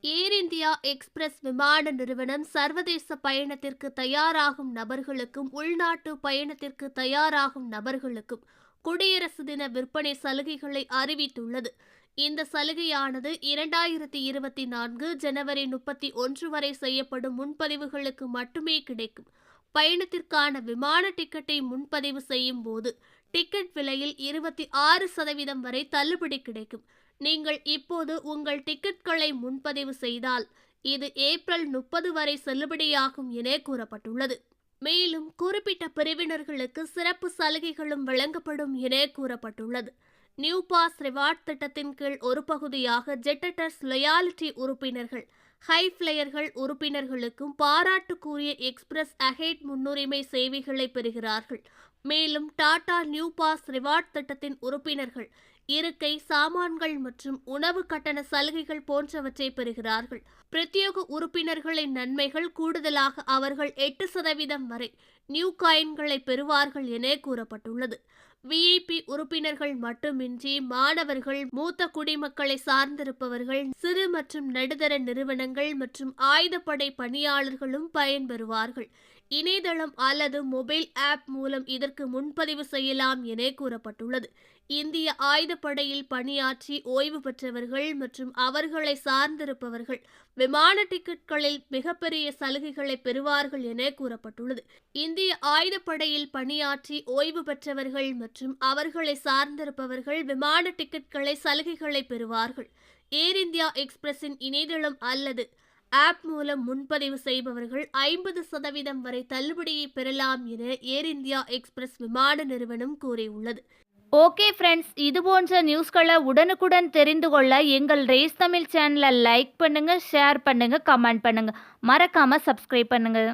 ஏர் India express விமான நிறுவனம் சர்வதேச பயணத்திற்கு தயாராகும் நபர்களுக்கும் உள்நாட்டு பயணத்திற்கு தயாராகும் நபர்களுக்கும் குடியரசு தின விற்பனை சலுகைகளை அறிவித்துள்ளது. இந்த சலுகையானது இரண்டாயிரத்தி இருபத்தி நான்கு ஜனவரி முப்பத்தி ஒன்று வரை செய்யப்படும் முன்பதிவுகளுக்கு மட்டுமே கிடைக்கும். பயணத்திற்கான விமான டிக்கெட்டை முன்பதிவு செய்யும் போது டிக்கெட் விலையில் இருபத்தி ஆறு சதவீதம் வரை தள்ளுபடி கிடைக்கும். நீங்கள் இப்போது உங்கள் டிக்கெட்களை முன்பதிவு செய்தால் இது ஏப்ரல் முப்பது வரை செல்லுபடியாகும் என கூறப்பட்டுள்ளது. மேலும் குறிப்பிட்ட பிரிவினர்களுக்கு சிறப்பு சலுகைகளும் வழங்கப்படும் என கூறப்பட்டுள்ளது. நியூ பாஸ் ரிவார்ட் திட்டத்தின் கீழ் ஒரு பகுதியாக ஜெட்டட்டர்ஸ் லொயாலிட்டி உறுப்பினர்கள் ஹை ஃபிளையர்கள் உறுப்பினர்களுக்கும் பாராட்டுக்குரிய எக்ஸ்பிரஸ் அஹெட் முன்னுரிமை சேவைகளை பெறுகிறார்கள். மேலும் டாடா நியூ பாஸ் ரிவார்ட் திட்டத்தின் உறுப்பினர்கள் இருக்கை சாமான்கள் மற்றும் உணவு கட்டண சலுகைகள் போன்றவற்றை பெறுகிறார்கள். பிரத்யேக உறுப்பினர்களின் நன்மைகள் கூடுதலாக அவர்கள் எட்டு சதவீதம் வரை நியூ காயின்களை பெறுவார்கள் என கூறப்பட்டுள்ளது. விஐபி உறுப்பினர்கள் மட்டுமின்றி மாணவர்கள் மூத்த குடிமக்களை சார்ந்திருப்பவர்கள் சிறு மற்றும் நடுத்தர நிறுவனங்கள் மற்றும் ஆயுதப்படை பணியாளர்களும் பயன்பெறுவார்கள். இணையதளம் அல்லது மொபைல் ஆப் மூலம் இதற்கு முன்பதிவு செய்யலாம் என கூறப்பட்டுள்ளது. இந்திய ஆயுதப்படையில் பணியாற்றி ஓய்வு பெற்றவர்கள் மற்றும் அவர்களை சார்ந்திருப்பவர்கள் விமான டிக்கெட்களில் மிகப்பெரிய சலுகைகளை பெறுவார்கள் என கூறப்பட்டுள்ளது. இந்திய ஆயுதப்படையில் பணியாற்றி ஓய்வு பெற்றவர்கள் மற்றும் அவர்களை சார்ந்திருப்பவர்கள் விமான டிக்கெட்களை சலுகைகளை பெறுவார்கள். ஏர் இந்தியா எக்ஸ்பிரஸின் இணையதளம் அல்லது ஆப் மூலம் முன்பதிவு செய்பவர்கள் ஐம்பது சதவீதம் வரை தள்ளுபடியை பெறலாம் என ஏர் இந்தியா எக்ஸ்பிரஸ் விமான நிறுவனம் கூறியுள்ளது. ஓகே ஃப்ரெண்ட்ஸ் இது போன்ற நியூஸ்களை உடனுக்குடன் தெரிந்து கொள்ள எங்கள் ரேஸ் தமிழ் சேனலை லைக் பண்ணுங்கள் ஷேர் பண்ணுங்கள் கமெண்ட் பண்ணுங்கள் மறக்காமல் சப்ஸ்கிரைப் பண்ணுங்கள்